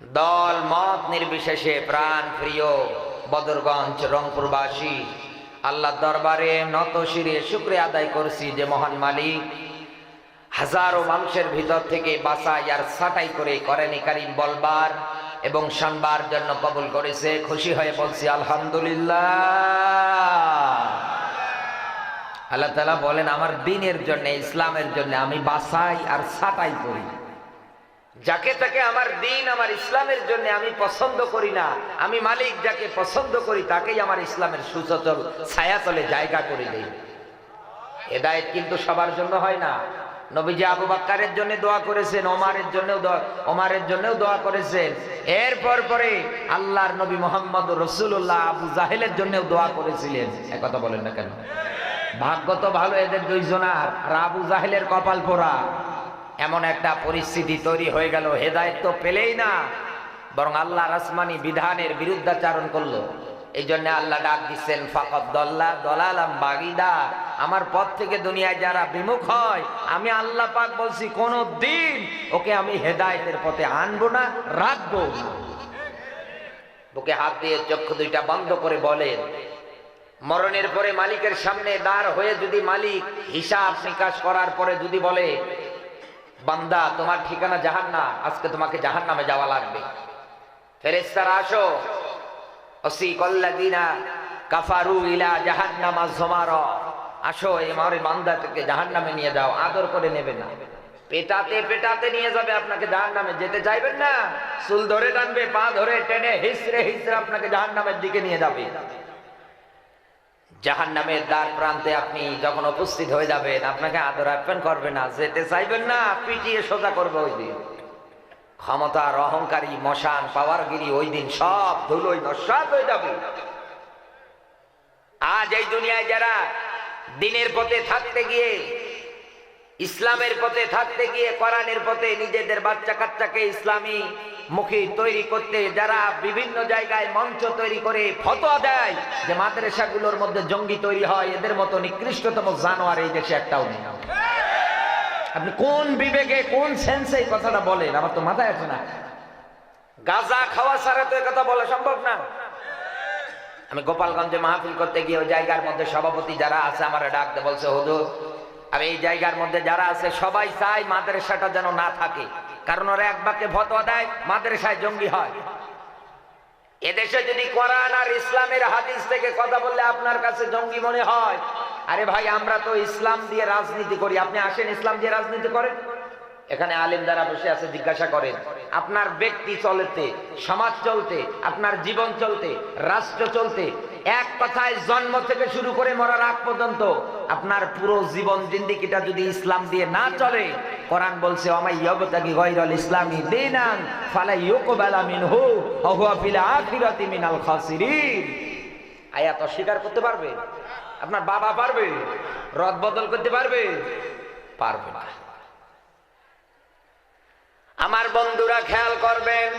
দল মত নির্বিশেষে প্রাণ প্রিয় বদরগঞ্জ রংপুরবাসী আল্লাহ দরবারে নত শিরে শুক্রিয়া আদায় করছি যে মহান মালিক। হাজারো মানুষের ভিতর থেকে বাসাই আর ছাটাই করে করেনি কারিম বলবার এবং শানবার জন্য কবুল করেছে। খুশি হয়ে বলছি, আলহামদুলিল্লাহ। আল্লাহ বলেন, আমার দিনের জন্য, ইসলামের জন্য আমি বাসাই আর ছাটাই করি। যাকে তাকে আমার দিন আমার ইসলামের জন্য আমি পছন্দ করি না, আমি মালিক যাকে পছন্দ করি তাকেই আমার ইসলামের সুচল ছায়াতলে জায়গা করে দেই। হেদায়েত কিন্তু সবার জন্য হয় না। নবীজি আবু বাক্কারের জন্য দোয়া করেছেন, ওমারের জন্যও ওমারের জন্যও দোয়া করেছেন। এরপর পরে আল্লাহর নবী মোহাম্মদ রসুল্লাহ আবু জাহেলের জন্যও দোয়া করেছিলেন। একথা বলেন না কেন? ভাগ্য তো ভালো এদের দুইজনার, আর আবু জাহেলের কপাল পোড়া। এমন একটা পরিস্থিতি তৈরি হয়ে গেল, হেদায়ত তো পেলেই না। বরং আল্লাহ রাসমানি বিধানের বিরুদ্ধাচারণ করল। এই জন্য আল্লাহ ডাক দিচ্ছেন ফাকত দল্লা দলালাম বাগিদা। আমার পথ থেকে দুনিয়ায় যারা বিমুখ হয়, আমি আল্লাহ পাক বলছি, কোনো দিন ওকে আমি হেদায়েতের পথে আনব না, রাখব। বুকে হাত দিয়ে চক্ষু দুইটা বন্ধ করে বলেন, মরণের পরে মালিকের সামনে দাঁড় হয়ে যদি মালিক হিসাব নিকাশ করার পরে যদি বলে বান্দা, তোমার ঠিকানা জাহান্না আজকে তোমাকে জাহান্নামে যাওয়া লাগবে। ফেরেস্তারা আসো। অসি কল্লাদিনা কাফারু ইলা জাহান্নামা জমার আসো আমার বান্দা থেকে জাহান্নামে নিয়ে যাও। আদর করে নেবে না। পেটাতে পেটাতে নিয়ে যাবে আপনাকে জাহান্নামে। যেতে চাইবেন না, চুল ধরে টানবে, পা ধরে টেনে হিসড়ে হিসড়ে আপনাকে জাহান্নামের দিকে নিয়ে যাবে। জাহান নামের দ্বার প্রান্তে আপনি যখন উপস্থিত হয়ে যাবেন, আপনাকে আদর আপ্যান করবে না, যেতে চাইবেন না, পিটিয়ে সোজা করবে ওই দিন। ক্ষমতার অহংকারী, মশান, পাওয়ারগিরি ওই দিন সব ধুলোই নস্বাদ হয়ে যাবে। আজ এই দুনিয়ায় যারা দিনের পথে থাকতে গিয়ে ইসলামের পথে থাকতে গিয়ে কোরআনের পথে নিজেদের বাচ্চা কাচ্চাকে ইসলামী মুখী তৈরি করতে, যারা বিভিন্ন জায়গায় মঞ্চ তৈরি করে ফতোয়া দেয়, যে মাদ্রাসাগুলোর মধ্যে জঙ্গি তৈরি হয়, এদের মতো নিকৃষ্টতম জানোয়ার এই দেশে একটাও নেই আপনি কোন বিবেকে, কোন সেন্সে এই কথাটা বলেন? আমার তো মাথায় আছে না। গাজা খাওয়া ছাড়া তো কথা বলা সম্ভব না। আমি গোপালগঞ্জে মাহফিল করতে গিয়ে ওই জায়গার মধ্যে সভাপতি যারা আছে, আমার ডাকতে বলছে, হুজুর আমি এই জায়গার মধ্যে যারা আছে, সবাই চাই মাদ্রাসাটা যেন না থাকে। কারণ ওরা এক বাক্যে ফতোয়া দেয়, মাদ্রাসায় জঙ্গি হয়। এদেশে যদি কোরআন আর ইসলামের হাদিস থেকে কথা বললে আপনার কাছে জঙ্গি মনে হয়, আরে ভাই, আমরা তো ইসলাম দিয়ে রাজনীতি করি। আপনি আসেন ইসলাম দিয়ে রাজনীতি করেন? এখানে আলিম দ্বারা বসে আছে, জিজ্ঞাসা করেন, আপনার ব্যক্তি চলতে, সমাজ চলতে, আপনার জীবন চলতে, রাষ্ট্র চলতে, এক কথায় জন্ম থেকে শুরু করে মরার আগ পর্যন্ত আপনার পুরো জীবন জিন্দিগিটা যদি ইসলাম দিয়ে না চলে, কোরআন বলছে আমাই ইয়বতাকি গায়রাল ইসলামি দিনান ফালা ইউকবালা মিনহু ওয়া হুয়া ফিল আখিরাতি মিনাল খাসিরিন। আয়াত অস্বীকার করতে পারবে? আপনার বাবা পারবে? রদ বদল করতে পারবে? পারবে না। আমার বন্ধুরা খেয়াল করবেন